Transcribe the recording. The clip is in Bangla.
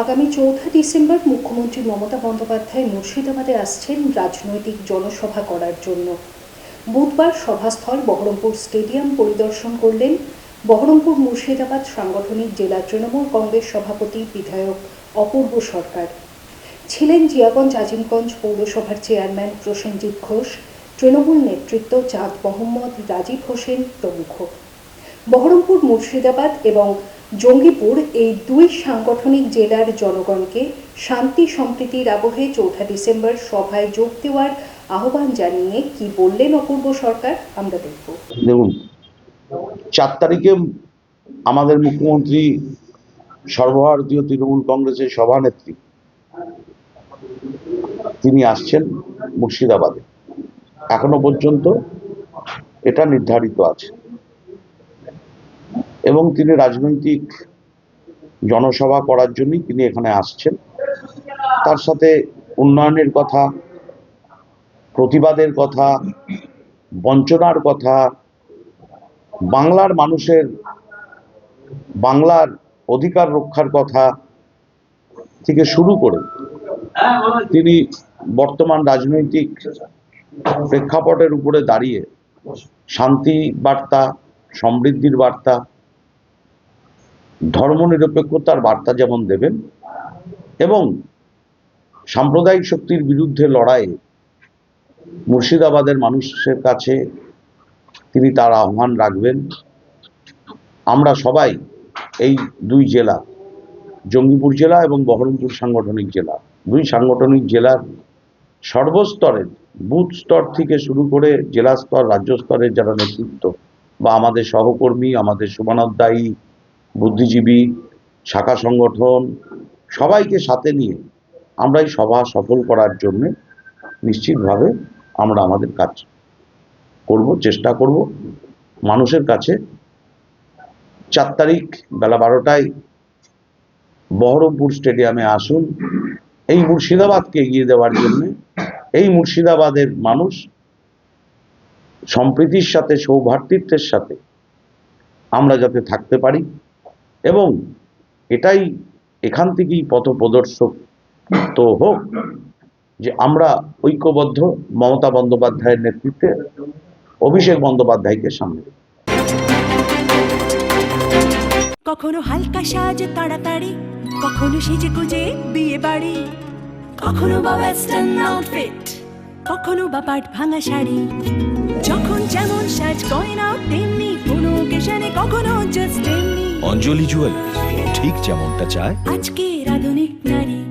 আগামী চৌঠা ডিসেম্বর মুখ্যমন্ত্রী মমতা বন্দ্যোপাধ্যায় মুর্শিদাবাদে আসছেন রাজনৈতিক জনসভা করার জন্য। বুধবার সভাস্থল বহরমপুর স্টেডিয়াম পরিদর্শন করলেন বহরমপুর মুর্শিদাবাদ সাংগঠনিক জেলা তৃণমূল কংগ্রেস সভাপতি বিধায়ক অপূর্ব সরকার। ছিলেন জিয়াগঞ্জ আজিমগঞ্জ পৌরসভার চেয়ারম্যান প্রসেনজিৎ ঘোষ, তৃণমূল নেতৃত্ব চাঁদ মোহাম্মদ, রাজীব হোসেন প্রমুখ বহরমপুর মুর্শিদাবাদ এবং জঙ্গিপুর এই দুই সাংগঠনিক জেলার জনগণকে শান্তি সম্প্রীতির আবহে চৌঠা ডিসেম্বর সভায় যোগ দেওয়ার আহ্বান জানিয়ে কি বললেন অপূর্ব সরকার, আমরা দেখব। দেখুন, চার তারিখে আমাদের মুখ্যমন্ত্রী সর্বভারতীয় তৃণমূল কংগ্রেসের সভানেত্রী, তিনি আসছেন মুর্শিদাবাদে। এখনও পর্যন্ত এটা নির্ধারিত আছে। এবং তিনি রাজনৈতিক জনসভা করার জন্যই তিনি এখানে আসছেন। তার সাথে উন্নয়নের কথা, প্রতিবাদের কথা, বঞ্চনার কথা, বাংলার মানুষের, বাংলার অধিকার রক্ষার কথা থেকে শুরু করে তিনি বর্তমান রাজনৈতিক প্রেক্ষাপটের উপরে দাঁড়িয়ে শান্তি বার্তা, সমৃদ্ধির বার্তা ধর্মনিরপেক্ষতার বার্তা যেমন দেবেন এবং সাম্প্রদায়িক শক্তির বিরুদ্ধে লড়াইয়ে মুর্শিদাবাদের মানুষের কাছে তিনি তার আহ্বান রাখবেন। আমরা সবাই এই দুই জেলা, জঙ্গিপুর জেলা এবং বহরমপুর সাংগঠনিক জেলা, দুই সাংগঠনিক জেলার সর্বস্তরের বুথ স্তর থেকে শুরু করে জেলা স্তর, রাজ্য স্তরের যারা নেতৃত্ব বা আমাদের সহকর্মী, আমাদের শুভানোদ্দায়ী বুদ্ধিজীবী, শাখা সংগঠন, সবাইকে সাথে নিয়ে আমরা এই সভা সফল করার জন্যে নিশ্চিতভাবে আমরা আমাদের কাজ করব, চেষ্টা করব। মানুষের কাছে চার তারিখ বেলা বারোটায় বহরমপুর স্টেডিয়ামে আসুন। এই মুর্শিদাবাদকে এগিয়ে দেওয়ার জন্য এই মুর্শিদাবাদের মানুষ সম্প্রীতির সাথে, সৌভাতৃত্বের সাথে আমরা যাতে থাকতে পারি। এবং এটাই এখান থেকেই পথ প্রদর্শক তো হোক যে আমরা ঐক্যবদ্ধ মমতা বন্দ্যোপাধ্যায়ের নেতৃত্বে অভিষেক বন্দ্যোপাধ্যায়কে সামনে কখনো হালকা সাজ তাড়াতাড়ি, কখনো সেজে গুজে বিয়ে বাড়ি। কখনো বা ওয়েস্টার্ন আউটফিট কখনো বা পাট ভাঙা শাড়ি। যখন যেমন সাজ গয়না, তেমনি কোনো ওকেশনে কখনো অঞ্জলি জুয়েলার্স ঠিক যেমনটা চায়। আজকে আধুনিক নারী।